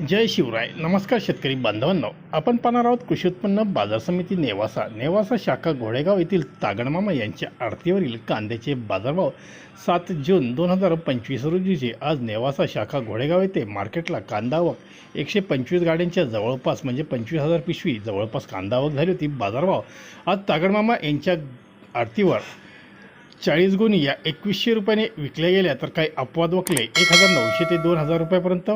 जय शिवराय. नमस्कार शेतकरी बांधवांनो. आपण पाहणार आहोत कृषी उत्पन्न बाजार समिती नेवासा. नेवासा शाखा घोडेगाव येथील तागडमामा यांच्या आरतीवरील कांद्याचे बाजारभाव सात जून दोन हजार पंचवीस रोजीचे. आज नेवासा शाखा घोडेगाव येथे मार्केटला कांदा आवक. एकशे पंचवीस गाड्यांच्या जवळपास म्हणजे पंचवीस हजार पिशवी जवळपास कांदा आवक झाली होती. बाजारभाव आज तागडमामा यांच्या आरतीवर चाळीस गुण या एकवीसशे रुपयाने विकल्या गेल्या तर काही अपवाद वकले. एक हजार नऊशे ते दोन हजार रुपयापर्यंत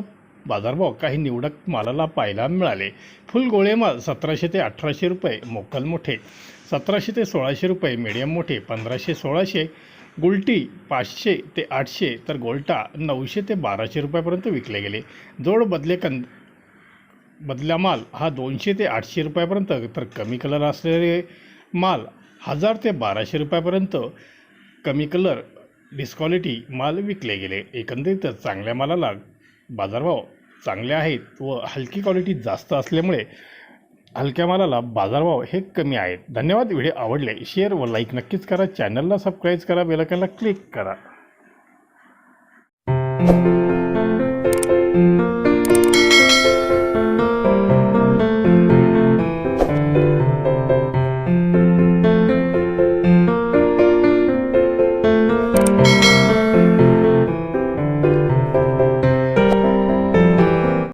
बाजारभाव काही निवडक मालाला पाहायला मिळाले. फुल गोळे माल सतराशे ते अठराशे रुपये मोकल मोठे सतराशे ते सोळाशे रुपये मीडियम मोठे पंधराशे सोळाशे गुलटी पाचशे ते आठशे तर गोल्टा नऊशे ते बाराशे रुपयापर्यंत विकले गेले. जोड बदले कं बदल्या माल हा दोनशे ते आठशे रुपयापर्यंत तर कमी कलर असलेले माल हजार ते बाराशे रुपयापर्यंत कमी कलर डिस्क्वालिटी माल विकले गेले. एकंदरीतच चांगल्या मालाला बाजारभाव चांगले आहेत व हलकी क्वालिटी जास्त असल्यामुळे हलक्या मालाला बाजारभाव हे कमी आहेत. धन्यवाद. व्हिडिओ आवडले शेअर व लाईक नक्कीच करा. चॅनलला सबस्क्राईब करा. बेलकनला क्लिक करा.